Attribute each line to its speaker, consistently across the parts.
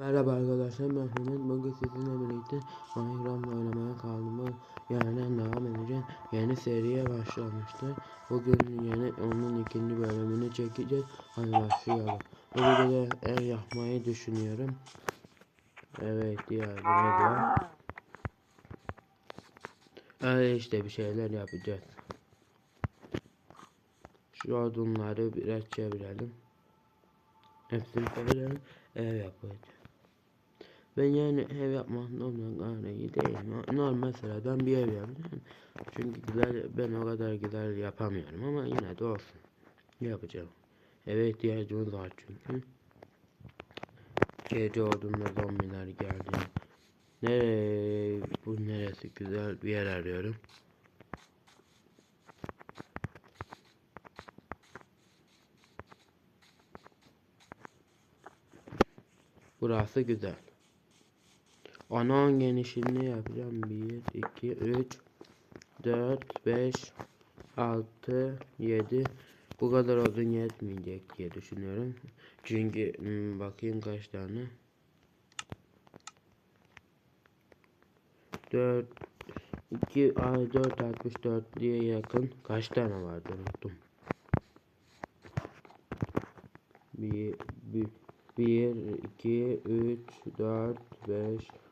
Speaker 1: Merhaba arkadaşlar ben Mehmet bugün sizinle birlikte Minecraft oynamaya kaldığımız yerden devam edeceğiz. Yeni seriye başlamıştı. Bugün yeni onun ikinci bölümünü çekeceğiz. Hadi başlayalım. Bu videoda ev yapmayı düşünüyorum. Evet diğer bir var. Öyle işte bir şeyler yapacağız. Şu odunları biraz çevirelim. Hepsini çevirelim. Ev yapacağız. Ben yani ev yapmak normal iyi değil. Normal sıradan bir ev yapacağım. Çünkü güzel ben o kadar güzel yapamıyorum ama yine de olsun. Yapacağım. Eve ihtiyacımız var çünkü. Gece olduğunda zombiler geldi. Nereye bu neresi güzel bir yer arıyorum. Burası güzel. Ana genişliğini yapacağım. 1, 2, 3, 4, 5, 6, 7. Bu kadar odun yetmeyecek diye düşünüyorum. Çünkü hmm, bakayım kaç tane. 4 2 ay 4 64 diye yakın kaç tane vardı unuttum. 1 1 1 2 3 4 5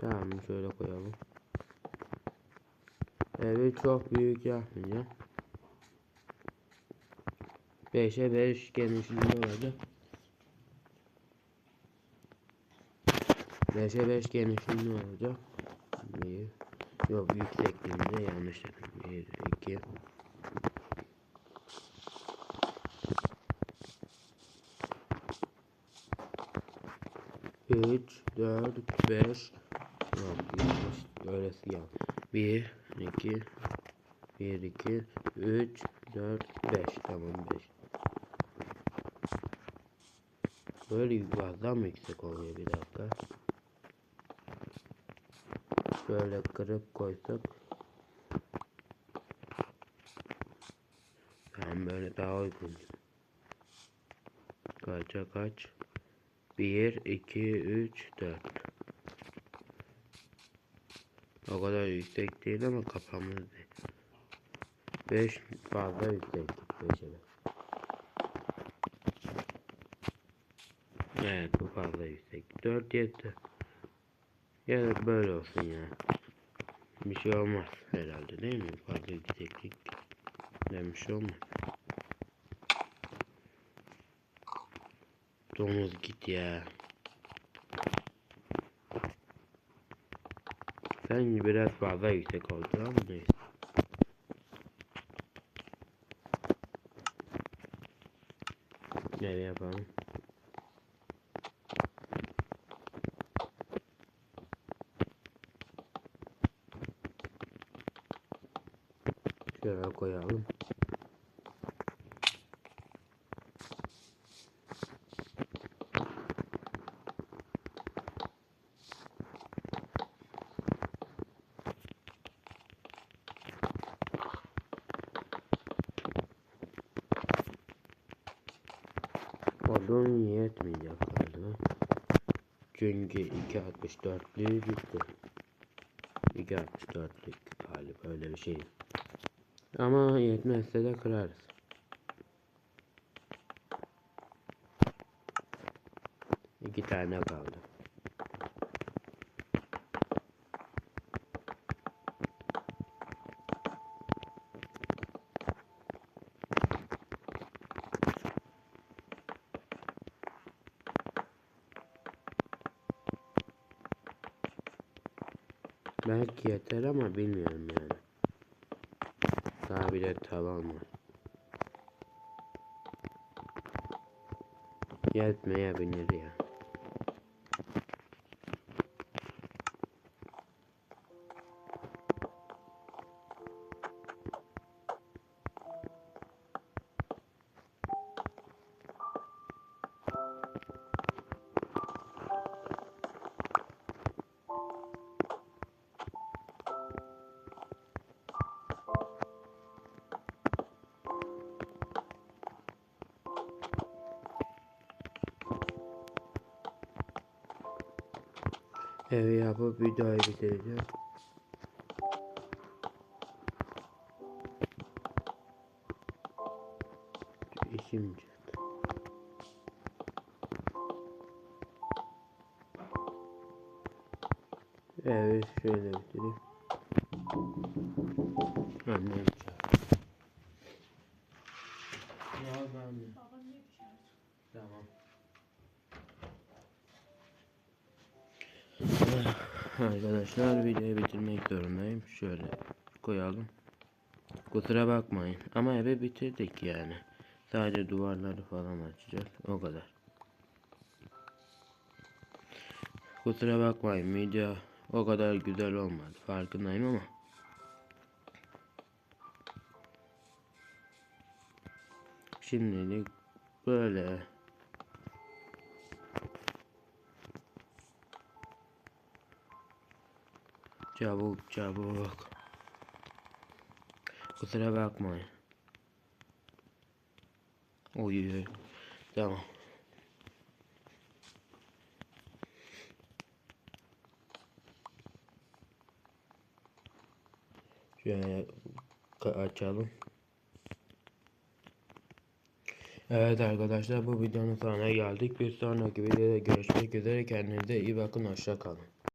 Speaker 1: Tamam şöyle koyalım. Evi çok büyük yapmayacağım. 5'e 5 genişliğinde olacak. 5'e 5 genişliğinde olacak. 1 Yok yüksekliğinde yanlış dedim. 1 2 3 4 5 Öylesi ya 1 2 1 2 3 4 5 tamam 5 Böyle fazla mı yüksek oluyor bir dakika? Şöyle kırıp koysak. Tamam böyle daha uygun. Kaça kaç? 1, 2, 3, 4. O kadar yüksek değil ama kafamız değil. 5 fazla yüksek. 5'e Evet bu fazla yüksek. 4 yeter. Ya da böyle olsun ya. Bir şey olmaz herhalde değil mi? Fazla yükseklik. Demiş olmaz. Domuz git ya. Sen biraz fazla yüksek oldu ama neyse. Nereye yapalım? Şöyle koyalım. Odun yetmeyecek galiba. Çünkü 2.64'lüğü bitti. 2.64'lük galiba öyle bir şey. Ama yetmezse de kırarız. İki tane kaldı. Belki yeter ama bilmiyorum yani. Daha bir de tavan var. Yetmeyebilir ya. Evi yapıp videoyu bitireceğim. İşim çıktı. Evet şöyle bitireyim. Annem çağırdı. Ya ben Arkadaşlar videoyu bitirmek zorundayım. Şöyle koyalım. Kusura bakmayın. Ama evi bitirdik yani. Sadece duvarları falan açacağız. O kadar. Kusura bakmayın video o kadar güzel olmadı. Farkındayım ama. Şimdilik böyle. Çabuk çabuk. Kusura bakmayın. Oy. Tamam. Şöyle açalım. Evet arkadaşlar bu videonun sonuna geldik. Bir sonraki videoda görüşmek üzere. Kendinize iyi bakın. Hoşça kalın.